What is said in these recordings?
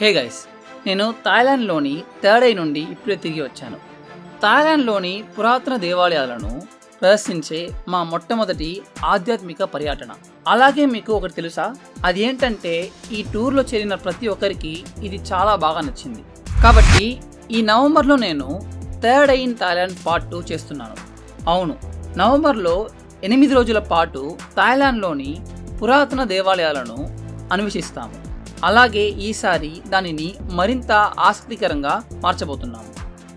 Hey guys నేను థాయిలాండ్లోని third I నుండి ఇప్పుడే తిరిగి వచ్చాను. థాయిలాండ్లోని పురాతన దేవాలయాలను ప్రదర్శించే మా మొట్టమొదటి ఆధ్యాత్మిక పర్యటన. అలాగే మీకు ఒకటి తెలుసా? అది ఏంటంటే ఈ టూర్లో చేరిన ప్రతి ఒక్కరికి ఇది చాలా బాగా నచ్చింది. కాబట్టి ఈ నవంబర్లో నేను third in Thailand part two చేస్తున్నాను. అవును నవంబర్లో ఎనిమిది రోజుల పాటు థాయిలాండ్లోని పురాతన దేవాలయాలను అన్వేషిస్తాము. అలాగే ఈసారి దానిని మరింత ఆసక్తికరంగా మార్చబోతున్నాము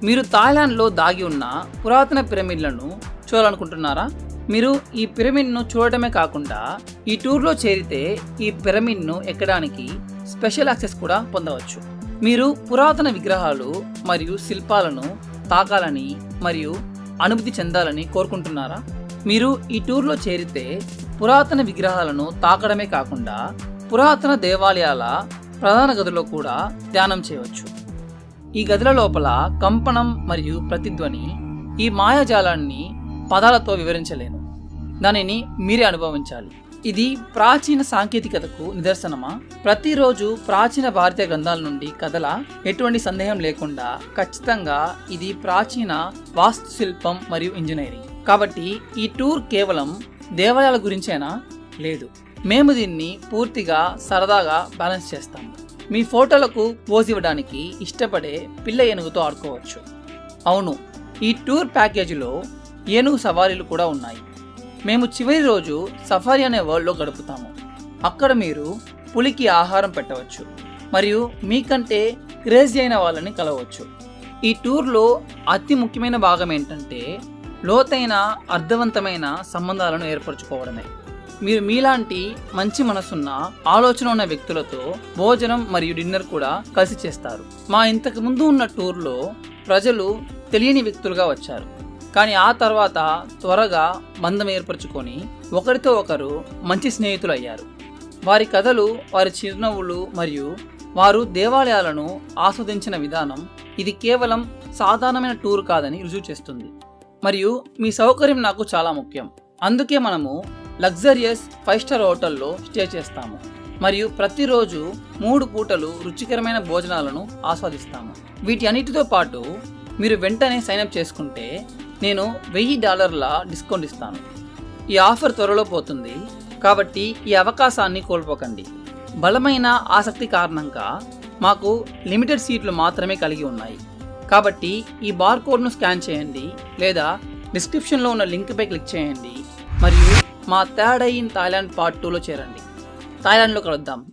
మీరు థాయిలాండ్లో దాగి ఉన్న పురాతన పిరమిడ్లను చూడాలనుకుంటున్నారా? మీరు ఈ పిరమిడ్ను చూడటమే కాకుండా ఈ టూర్లో చేరితే ఈ పిరమిడ్ను ఎక్కడానికి స్పెషల్ యాక్సెస్ కూడా పొందవచ్చు. మీరు పురాతన విగ్రహాలు మరియు శిల్పాలను తాకాలని మరియు అనుభూతి చెందాలని కోరుకుంటున్నారా? మీరు ఈ టూర్లో చేరితే పురాతన విగ్రహాలను తాకడమే కాకుండా పురాతన దేవాలయాల ప్రధాన గదిలో కూడా ధ్యానం చేయవచ్చు. ఈ గదుల లోపల కంపనం మరియు ప్రతిధ్వని ఈ మాయాజాలాన్ని పదాలతో వివరించలేను. దానిని మీరే అనుభవించాలి. ఇది ప్రాచీన సాంకేతికతకు నిదర్శనమా? ప్రతిరోజు ప్రాచీన భారతీయ గ్రంథాల నుండి కథల ఎటువంటి సందేహం లేకుండా ఖచ్చితంగా ఇది ప్రాచీన వాస్తుశిల్పం మరియు ఇంజనీరింగ్. కాబట్టి ఈ టూర్ కేవలం దేవాలయాల గురించేనా? లేదు. మేము దీన్ని పూర్తిగా సరదాగా బ్యాలెన్స్ చేస్తాము మీ ఫోటోలకు పోజ్ ఇవ్వడానికి ఇష్టపడే పిల్ల ఏనుగుతో ఆడుకోవచ్చు. అవును ఈ టూర్ ప్యాకేజీలో ఏనుగు సవారీలు కూడా ఉన్నాయి. మేము చివరి రోజు సఫారీ అనే వరల్డ్లో గడుపుతాము. అక్కడ మీరు పులికి ఆహారం పెట్టవచ్చు. మరియు మీకంటే క్రేజీ అయిన వాళ్ళని కలవచ్చు. ఈ టూర్లో అతి ముఖ్యమైన భాగం ఏంటంటే లోతైన అర్థవంతమైన సంబంధాలను ఏర్పరచుకోవడమే. మీరు మీలాంటి మంచి మనసున్న ఆలోచన ఉన్న వ్యక్తులతో భోజనం మరియు డిన్నర్ కూడా కలిసి చేస్తారు. మా ఇంతకు ముందు ఉన్న టూర్లో ప్రజలు తెలియని వ్యక్తులుగా వచ్చారు. కానీ ఆ తర్వాత త్వరగా బంధం ఏర్పరచుకొని ఒకరితో ఒకరు మంచి స్నేహితులు అయ్యారు. వారి కథలు వారి చిరునవ్వులు మరియు వారు దేవాలయాలను ఆస్వాదించిన విధానం ఇది కేవలం సాధారణమైన టూర్ కాదని రుజువు చేస్తుంది. మరియు మీ సౌకర్యం నాకు చాలా ముఖ్యం. అందుకే మనము లగ్జరియస్ ఫైవ్ స్టార్ హోటల్లో స్టే చేస్తాము. మరియు ప్రతిరోజు మూడు పూటలు రుచికరమైన భోజనాలను ఆస్వాదిస్తాము. వీటి అన్నిటితో పాటు మీరు వెంటనే సైన్అప్ చేసుకుంటే నేను వెయ్యి డాలర్ల డిస్కౌంట్ ఇస్తాను. ఈ ఆఫర్ త్వరలో పోతుంది. కాబట్టి ఈ అవకాశాన్ని కోల్పోకండి. బలమైన ఆసక్తి కారణంగా మాకు లిమిటెడ్ సీట్లు మాత్రమే కలిగి ఉన్నాయి. కాబట్టి ఈ బార్కోడ్ను స్కాన్ చేయండి లేదా డిస్క్రిప్షన్లో ఉన్న లింక్పై క్లిక్ చేయండి. మరియు మా థర్డ్ అయిన్ థాయిలాండ్ పార్ట్ టూలో చేరండి. థాయిలాండ్లో కలుద్దాం.